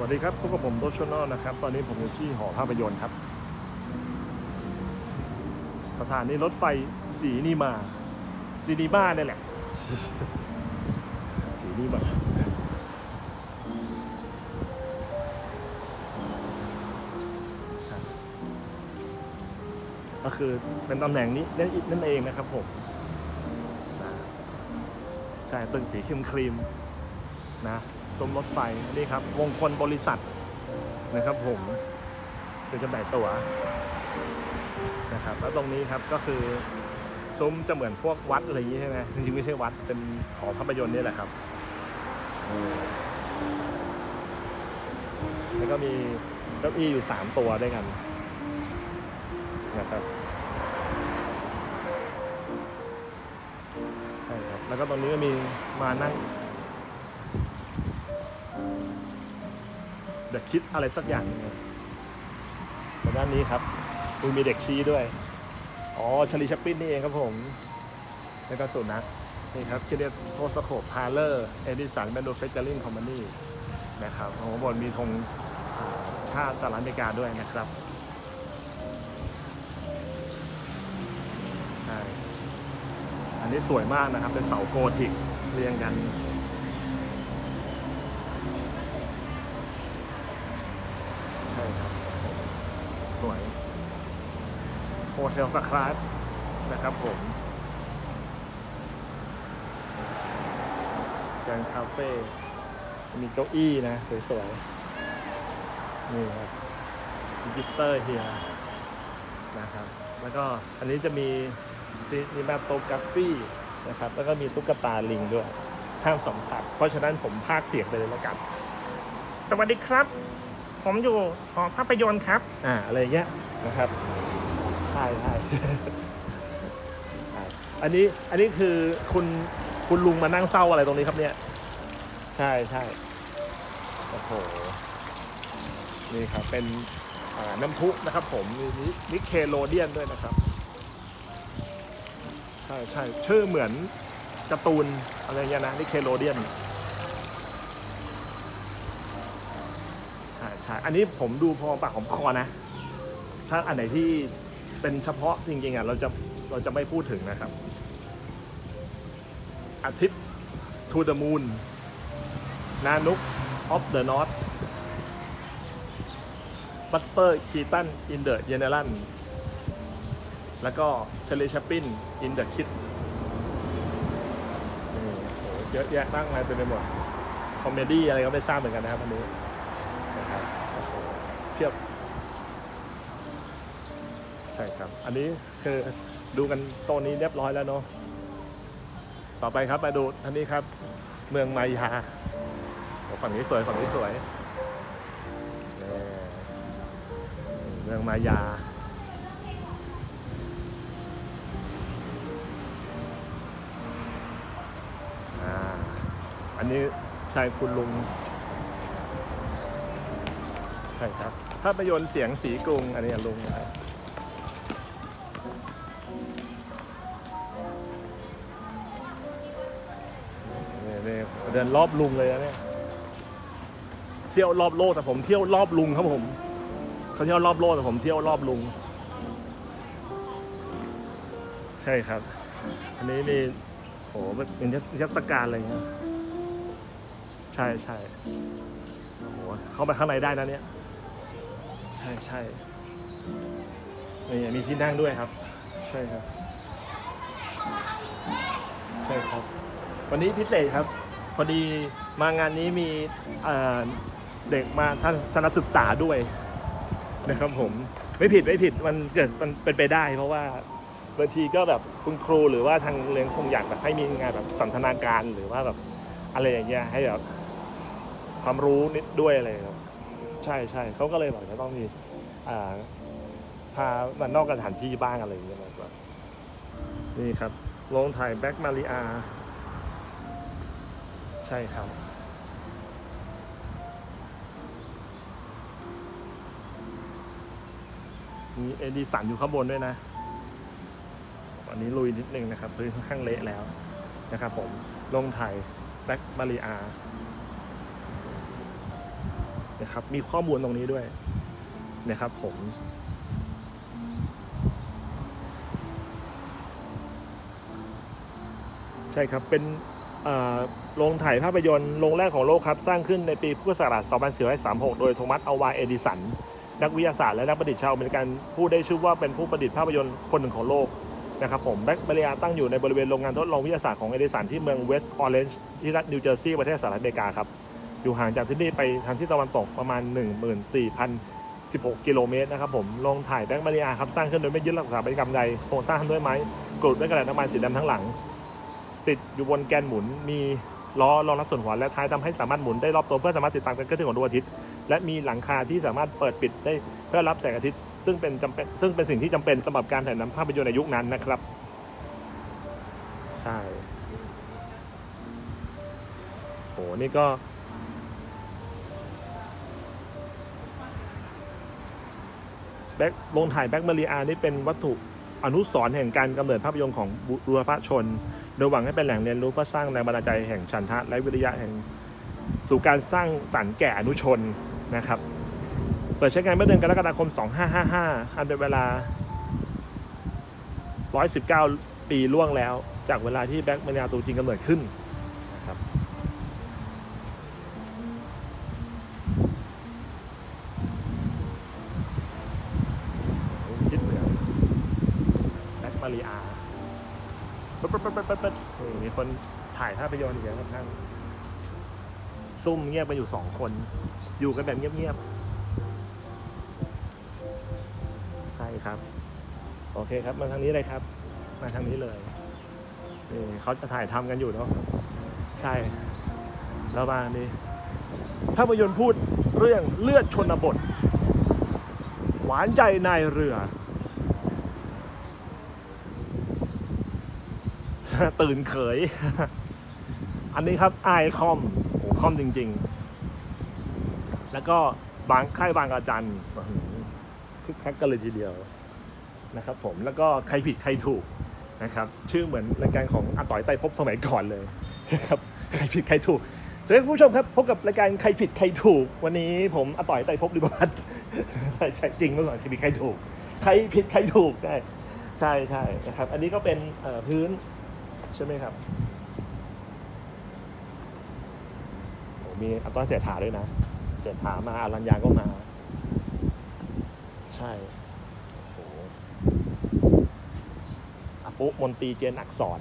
วัสดีครับพบกับผมโดชนอลนะครับ ตอนนี้ผมอยู่ที่หอภาพยนตร์ครับ สถานีรถไฟสีนีมาซีนีมาเนี่ยแหละ สีนีมาก็คือเป็นตำแหน่งนี้นั่นนั่นเองนะครับผมใช่ตึกสีครีมครีมๆนะ ตมรถไฟนี่ครับมงคลบริษัทนะครับผมเป็นจำหน่ายตั๋วนะครับ แล้วตรงนี้ครับก็คือซุ้มจะเหมือนพวกวัดอะไรอย่างนี้ใช่ไหมจริงๆไม่ใช่วัดเป็นหอภาพยนตร์นี่แหละครับแล้วก็มีเก้าอี้อยู่สามตัวด้วยกันนะครับใช่ครับ แล้วก็ตรงนี้ก็มีมานั่ง เด็กคิดอะไรสักอย่างทางด้านนี้ครับดูมีเด็กชี้ด้วย อ๋อชลีชัปปินนี่เองครับผมแล้วก็สุนัขนี่ครับที่เรียกโทสโคปพาเลอร์เอดิสันแมนดูเฟคเจอริงคอมพานีนะครับของบนมีธงชาติสหรัฐอเมริกาด้วยนะครับใช่อันนี้สวยมากนะครับ เป็นเสาโกธิกเรียงกัน ใช่ครับ สวยโฮ เทลสครับนะครับผมกรนคาเฟ่มีเก้าอี้นะสวยๆนี่ครับดิจิเตอร์เฮียนะครับ แล้วก็อันนี้จะมีมีมาโตกราฟี่นะครับ แล้วก็มีตุ๊กตาลิงด้วยห้ามสัมผัสเพราะฉะนั้นผมพากเสียงไปเลยแล้วกัน สวัสดีครับ ผมอยู่หอภาพยนตร์ครับ อ่า อะไรเงี้ยนะครับ ช่ใช่ใช่อันนี้อันนี้คือคุณคุณลุงมานั่งเศร้าอะไรตรงนี้ครับเนี่ย ใช่ใช่โอ้โหนี่ครับเป็นอ่าน้ำพุนะครับ ผมมีนิเคโลเดียนด้วยนะครับ ใช่ใช่ชื่อเหมือนการ์ตูนอะไรเงี้ยนะนิเคโลเดียนใช่ใช่อันนี้ผมดูพอปากของคอนะ ถ้าอันไหนที่ เป็นเฉพาะจริงๆอะเราจะเราจะไม่พูดถึงนะครับ อาทิตย์ to the moon นานุก of the north บัตเตอร์คีตัน in the general แล้วก็เชล y ชัปปิน in the kid นี่โหเยอะแยะมากมายเต็มไปหมด คอมเมดี้อะไรก็ไม่ทราบเหมือนกันนะครับอันนี้นะครับเทียบ ครับ อันนี้คือดูกันโตนนี้เรียบร้อยแล้วเนาะต่อไปครับมาดูอันนี้ครับ เมืองมายาฝั่งนี้สวยฝั่งนี้สวยเมืองมายาอันนี้ใช่คุณลุงใช่ครับภาพยนตร์เสียงสีกรุงอันนี้ลุงนะ เดินรอบลุงเลยนะเนี่ยเที่ยวรอบโลกแต่ผมเที่ยวรอบลุงครับผมเขาเที่ยวรอบโลกแต่ผมเที่ยวรอบลุง ใช่ครับ อันนี้นี่โหเป็นนิทศการอะไรเงี้ยใช่ใช่โอ้โหเข้าไปข้างในได้นะเนี่ย ใช่ใช่นี่มีที่นั่งด้วยครับ ใช่ครับ ใช่ครับ วันนี้พิเศษครับ อดีมางานนี้มีเด็กมาท่านสนศึกษาด้วยนะครับผมไม่ผิดไม่ผิดมันเกิดมันเป็นไปได้ เพราะว่าบางทีก็แบบคุณครูหรือว่าทางโรงเรียนคงอยากแบบให้มีงานแบบสันทนาการหรือว่าแบบอะไรอย่างเงี้ยให้แบบความรู้นิดด้วยอะไรครับใช่ใช่เขาก็เลยบอกจะต้องมีอ่าพามันนอกสถานที่บ้างอะไรอย่างเงี้ยมากกว่านี่ครับลงถ่ายแบ็กมาริอา ใช่ครับ มีเอดิสันอยู่ข้างบนด้วยนะวันนี้ลุยนิดนึงนะครับพื้นค่อนข้างเละแล้วนะครับผมลงถ่ายแบ็กมาริอานะครับมีข้อมูลตรงนี้ด้วยนะครับผมใช่ครับเป็น โรงถ่ายภาพยนตร์โรงแรกของโลกครับ สร้างขึ้นในปีพุทธศักราช 2436 โดยโทมัสอวาเอดิสัน นักวิทยาศาสตร์และนักประดิษฐ์ชาวอเมริกันผู้ได้ชื่อว่าเป็นผู้ประดิษฐ์ภาพยนตร์คนหนึ่งของโลกนะครับผมแบ็กเบรียตั้งอยู่ในบริเวณโรงงานทดลองวิทยาศาสตร์ของเอดิสันที่เมืองเวสต์ออเรนจ์ที่รัฐนิวเจอร์ซีย์ประเทศสหรัฐอเมริกาครับ อยู่ห่างจากที่นี่ไปทางที่ตะวันตกประมาณ 14,016 กิโลเมตรนะครับผมโรงถ่ายแบ็กเบรียครับสร้างขึ้นโดยไม่ยึดหลักสถาปัตยกรรมใดโครงสร้างทำด้วยไม้กรุด้วยกระดาษน้ำมันสีดำทั้งหลัง ติดอยู่บนแกนหมุน มีล้อรองรับส่วนหัวและท้ายทำให้สามารถหมุนได้รอบตัวเพื่อสามารถติดตามการเคลื่อนที่ของดวงอาทิตย์และมีหลังคาที่สามารถเปิดปิดได้เพื่อรับแสงอาทิตย์ ซึ่งเป็นจำเป็นซึ่งเป็นสิ่งที่จำเป็นสำหรับการถ่ายทำภาพยนตร์ในยุคนั้นนะครับ ใช่โหนี่ก็แบ็คลงถ่ายแบ็กมารีอานี่เป็นวัตถุ อนุสรณ์แห่งการกำเนิดภาพยนตร์ของบุรพชน โดยหวังให้เป็นแหล่งเรียนรู้เพื่อสร้างแรงบันดาลใจแห่งฉันทะและวิริยะแห่งสู่การสร้างสรรค์แก่อนุชนนะครับ เปิดใช้งานเมื่อเดือนกรกฎาคม 2555 อันเป็นเวลา 119 ปีล่วงแล้ว จากเวลาที่แบ็กมารีอาตัวจริงกำเนิดขึ้นนะครับ ทิศเหนือแบ็กมารีอา ปั๊บปั๊บปั๊บปั๊บปั๊บมีคนถ่ายภาพยนตร์อีกแล้วครับท่านซุ่มเงียบไปอยู่สองคน อยู่กันแบบเงียบๆใช่ครับ โอเคครับ มาทางนี้เลยครับ มาทางนี้เลยนี่เขาจะถ่ายทำกันอยู่เนาะใช่แล้วมานี่ภาพยนตร์พูดเรื่องเลือดชนบท หวานใจนายเรือ ตื่นเขย อันนี้ครับไอคอมโอ้คอมจริง ๆ แล้วก็บางค่ายบางอาจารย์คึกคักกันเลยทีเดียวนะครับ ผมแล้วก็ใครผิดใครถูกนะครับ ชื่อเหมือนรายการของอาต่อยไต่พบสมัยก่อนเลยนะครับใครผิดใครถูกสวัสดีคุณผู้ชมครับพบกับรายการใครผิดใครถูก วันนี้ผมอาต่อยไต่พบริบัตใช่จริงเมื่อก่อนใครผิดใครถูก ใครผิดใครถูกได้ใช่ใช่นะครับ อันนี้ก็เป็นพื้น ใช่ไหมครับโอ้มีอัตราเสียถาด้วยนะ เสียถามาอารัญญาก็มา ใช่โอ้โหอปุมนตีเจนอักษร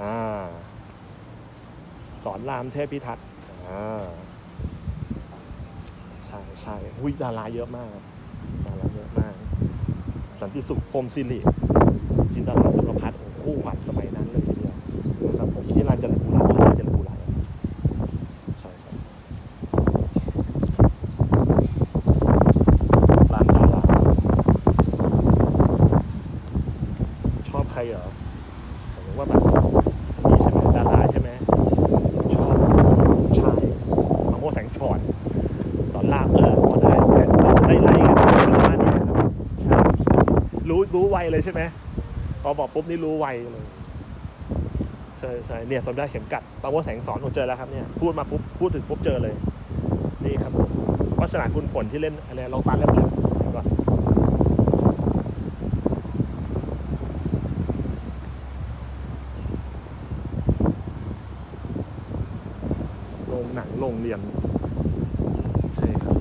อ่าสอนรามเทพพิทักษ์อ่าใช่ใช่หุยดาราเยอะมากดาราเยอะมาก สันติสุขพรมสิริจินตลาสุขพัฒน์โอ้คู่ขวัญสมัยนั้นเลย ครับผมอินทิราเจริญปุระอินเจริญปุระใช่ครับร้านดาราชอบใครเหรอผมว่าแบบนี่ใช่ไหมดาราใช่ไหมชอบช่มะม่วงแสงสอนตอนลากเออพอได้ได้ไล่กันประมาณนี้ครับใช่รู้รู้ไวเลยใช่ไหมพอบอกปุ๊บนี่รู้ไวเลย ช่ใช่เนี่ยสมได้เข็มกัดบางว่าแสงสอนผมเจอแล้วครับเนี่ยพูดมาปุ๊บพูดถึงปุ๊บเจอเลย นี่ครับผมวัฒนาคุณผลที่เล่นอะไรลองฟังกันเลยเดี๋ยวก่อนโรงหนังโรงเรียนใช่ครับ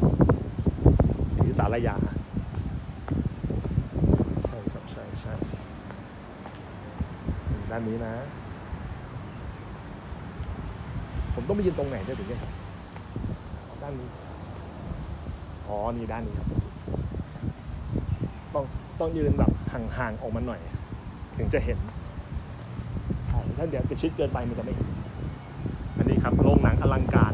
ศรีสารยาใช่ครับใช่ใช่ด้านนี้นะ ผมต้องไปยืนตรงไหนได้ถึงจะเห็นด้านนี้อ๋อนี่ด้านนี้ครับต้องต้องยืนแบบห่างๆออกมาหน่อย ถึงจะเห็นใช่ถ้าเดี๋ยวจะชิดเกินไปมันจะไม่เห็นอันนี้ครับโรงหนังอลังการ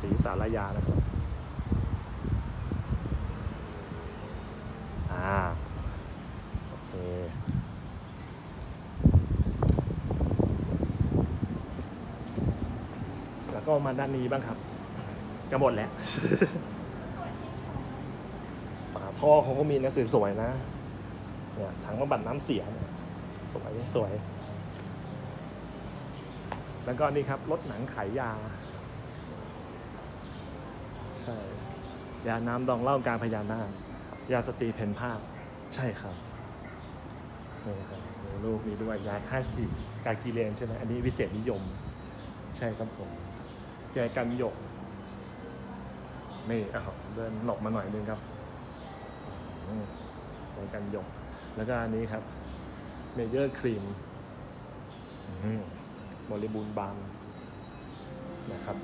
ศรีสารยานะครับ อ่า โอเค แล้วก็ มาด้านนี้บ้างครับก็หมดแล้ว ฝาท่อเขาก็มีนะสวยๆนะ เนี่ยถังบำบัดน้ำเสียเนี่ยสวยสวย แล้วก็นี่ครับรถหนังขายยา ใช่ ยาน้ำดองเหล่าการพญานาคยาสตรีเพนภาพ ใช่ครับนี่ครับมีรูปนี้ด้วยยาท่าสีกากีเลนใช่ไหมอันนี้วิเศษนิยม ใช่ครับผม แจกันหยก นี่อ้าวเดินหลบมาหน่อยนึงครับแจกันหยก แล้วก็อันนี้ครับ เมเยอร์ครีมบริบูรณ์บานนะครับ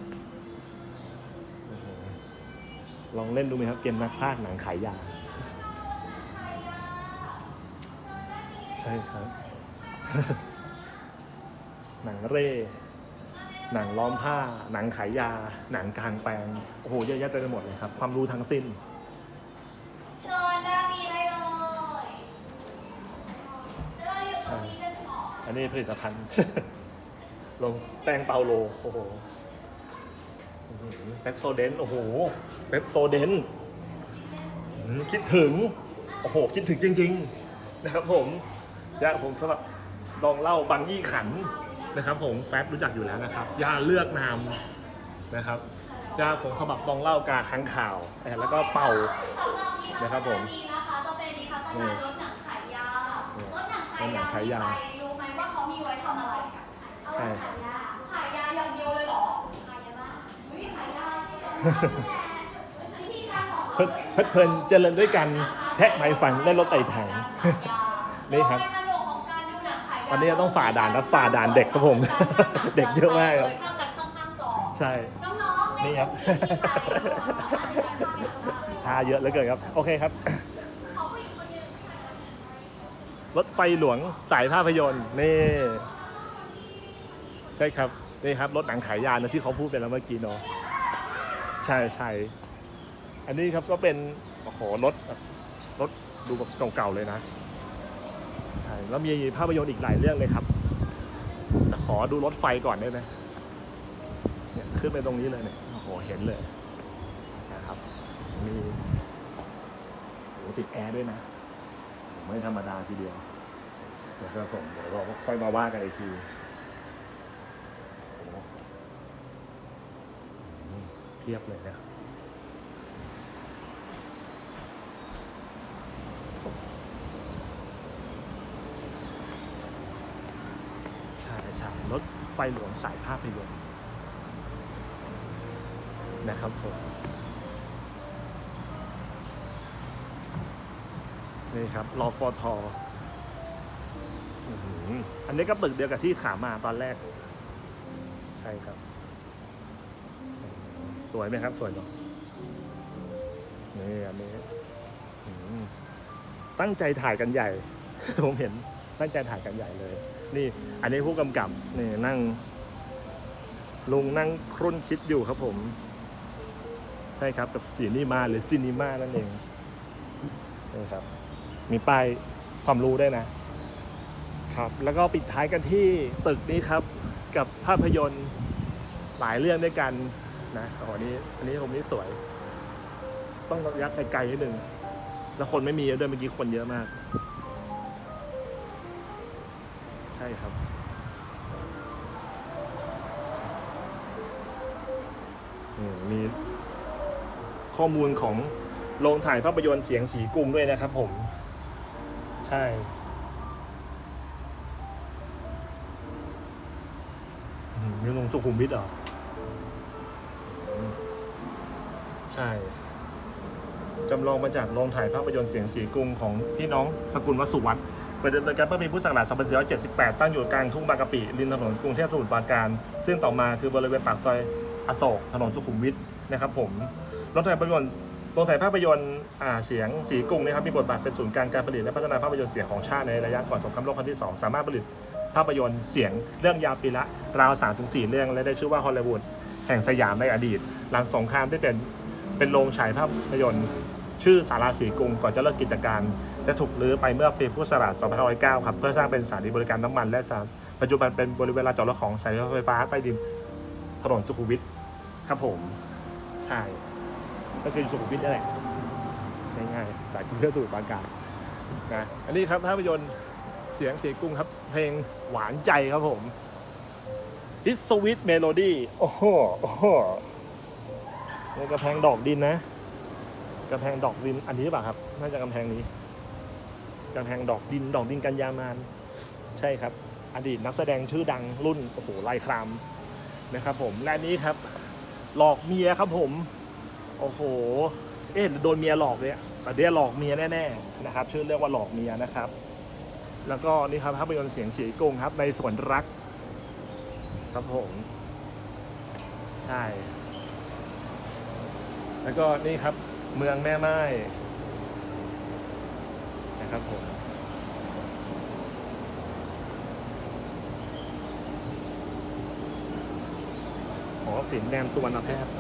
ลองเล่นดูไหมครับ เกมนักพากหนังขายยา ใช่ครับ หนังเร่ หนังล้อมผ้า หนังขายยา หนังกลางแปลง โอ้โห เยอะแยะเต็มไปหมดเลยครับ ความรู้ทั้งสิ้น เชิญด้านนี้ได้เลยเดี๋ยวเราอยู่ตรงนี้กันก่อนอันนี้ผลิตภัณฑ์ ลงแป้งเปาโล โอ้โหเปปโซเดน โอ้โหเปปโซเดนอืมคิดถึง โอ้โห คิดถึงจริง ๆ นะครับผมยาผมก็แบบลองเล่าบางยี่ขัน นะครับผมแฟบรู้จักอยู่แล้วนะครับยาเลือกนามนะครับยาผมเขาแบบลองเล่ากาค้างข่าวแล้วก็เป่าสำหรับนิทรรศนะครับผมนี้นะคะจะเป็นนิทรรศการรถหนังขายยาอืมรถหนังขายรถหนัยางขายยามีใครรู้ไหมว่าเขามีไว้ทำอะไรกันใช่ขายยาอย่างเดียวเลยเหรอขายยาบ้าไม่มีขายยาที่เป็นวิธีการของเขาเพลิดเพลิดเพลินเจริญด้วยกันแทะไม้ฝันและรถไต่ถังนี่ครับ วันนี้ต้องฝ่าด่านครับฝ่าด่านเด็กครับผม เด็กเยอะมากครับเลยข้ามกันข้างๆจอใช่ น้องๆนี่ครับในกลุ่มที่ใครมีความสามารถในการทำเป็นตัวทาเยอะเหลือเกินครับ โอเคครับเขาผู้หญิงคนหนึงรถไฟหลวงสายภาพยนตร์นี่ใช่ครับนี่ครับรถหนังขายยานะที่เขาพูดไปแล้วเมื่อกี้เนาะใช่ใช่อันนี้ครับก็เป็นโอ้โหรถแบบรถดูแบบเก่าๆเลยนะใช่ แล้วมีภาพยนตร์อีกหลายเรื่องเลยครับแต่ขอดูรถไฟก่อนได้ไหมเนี่ยขึ้นไปตรงนี้เลยเนี่ยโอ้โหเห็นเลยนะครับ มีโอ้ติดแอร์ด้วยนะ ไม่ธรรมดาทีเดียวเดี๋ยวครับผมเดี๋ยวเราค่อยมาว่ากันอีกทีเพียบเลยนะใช่ใช่ รถไฟหลวงสายภาพยนตร์นะครับผมนี่ครับรอฟอทออันนี้ก็ตึกเดียวกับที่ขามาตอนแรก ใช่ครับ สวยไหมครับ สวยเนาะนี่อันนี้ตั้งใจถ่ายกันใหญ่ ผมเห็นตั้งใจถ่ายกันใหญ่เลย นี่ อันนี้ผู้กำกับนี่นั่ง ลุงนั่งครุ่นคิดอยู่ครับผม ใช่ครับกับสีนีมาหรือซีนีมานั่นเองนี่ครับ มีป้ายความรู้ได้นะ ครับ แล้วก็ปิดท้ายกันที่ตึกนี้ครับ กับภาพยนตร์หลายเรื่องด้วยกันนะอ้โหอันนี้ อันนี้ผมนี่สวย ต้องยักไกลๆนิดนึงแล้วคนไม่มีเยอะด้วยเมื่อกี้คนเยอะมาก ช่ครับ มีข้อมูลของโรงถ่ายภาพยนตร์เสียงสีกรุงด้วยนะครับผม ใช่อืมนี่ลงสุขุมวิทเหรอ ใช่จำลองมาจากโรงถ่ายภาพยนตร์เสียงสีกรุงของพี่น้องสกุลวสุวัฒน์ เปิดดำเนินการเมื่อปีพุทธศักราช2478 ตั้งอยู่กลางทุ่งบางกะปิริมถนนกรุงเทพสมุทรปราการ ซึ่งต่อมาคือบริเวณปากซอยอโศกถนนสุขุมวิทนะครับผมโรงถ่ายภาพยนตร์โรงถ่ายภาพยนตร์อ่าเสียงสีกรุงนะครับมีบทบาทเป็นศูนย์กลางการผลิตและพัฒนาภาพยนตร์เสียงของชาติในระยะก่อนสงครามโลกครั้งที่ 2 สามารถผลิตภาพยนตร์เสียงเรื่องยาวปีละราว 3-4 เรื่อง และได้ชื่อว่าฮอลลีวูดแห่งสยามในอดีต หลังสงครามได้เป็นเป็นโรงฉายภาพยนตร์ ชื่อสาราสีกรุงก่อนจะเลิกกิจการ และถูกรื้อไปเมื่อปีพุทธศักราช2509ครับเพื่อสร้างเป็นสถานีบริการน้ำมันและสถานปัจจุบันเป็นบริเวณลานจอดรถของสายรถไฟฟ้าใต้ดินถนนสุขุมวิทครับผมใช่ก็คือสุขุมวิทนี่แหละง่ายๆสายกรุงเทพสมุทรปราการนะอันนี้ครับภาพยนตร์เสียงเสียงกุ้งครับ เพลงหวานใจครับผม It's Sweet Melody โอ้โหโอ้โหนี่กระแพงดอกดินนะกระแพงดอกดินอันนี้หรือเปล่าครับ น่าจะกำแพงนี้ กำแพงดอกดินดอกดินกันยามานใช่ครับ อดีตนักแสดงชื่อดังรุ่นโอ้โหไลายครามนะครับผมและนี้ครับ หลอกเมียครับผมโอ้โห เอ๊ะโดนเมียหลอกเลยอะแต่เดี๋ยวหลอกเมียแน่ๆนะครับ ชื่อเรียกว่าหลอกเมียนะครับ แล้วก็นี่ครับภาพยนตร์เสียงเฉียกงครับ ในสวนรัก ครับผมใช่ แล้วก็นี่ครับเมืองแม่ไม้ นะครับผมหอศิลป์แนมสุวรรณแพทย์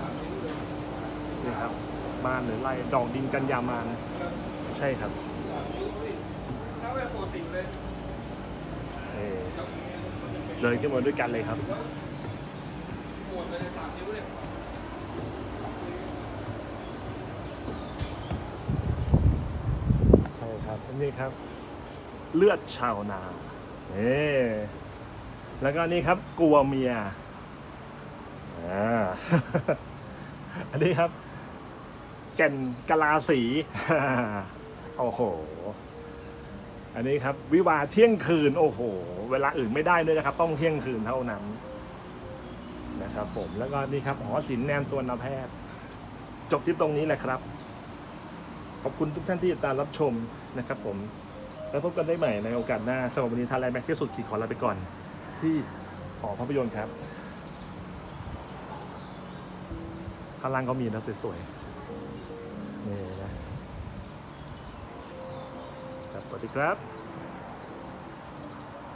นี่ครับ บ้านหรือไร่ดอกดินกันยามานใช่ครับถ้าแบบปกติเลยเออเดินขึ้นมาด้วยกันเลยครับหมวดไปเลยสามนิ้วเลย ใช่ ครับนี่ครับ เลือดชาวนานี่แล้วก็นี่ครับกลัวเมียอ่าอันนี้ครับ แก่นกะลาสีโอ้โห อันนี้ครับ วิวาเที่ยงคืน โอ้โห เวลาอื่นไม่ได้ด้วยนะครับ ต้องเที่ยงคืนเท่านั้น นะครับ ผมแล้วก็นี่ครับหอศิลป์แนมสวนแพทย์จบที่ตรงนี้แหละครับ ขอบคุณทุกท่านที่ติดตามรับชมนะครับผม แล้วพบกันได้ใหม่ในโอกาสหน้าสำหรับวันนี้ทาไลแม็กที่สุดขีดขอลาไปก่อน ที่หอภาพยนตร์ครับข้างล่างก็มีนะสวยๆนี่นะครับสวัสดีครับ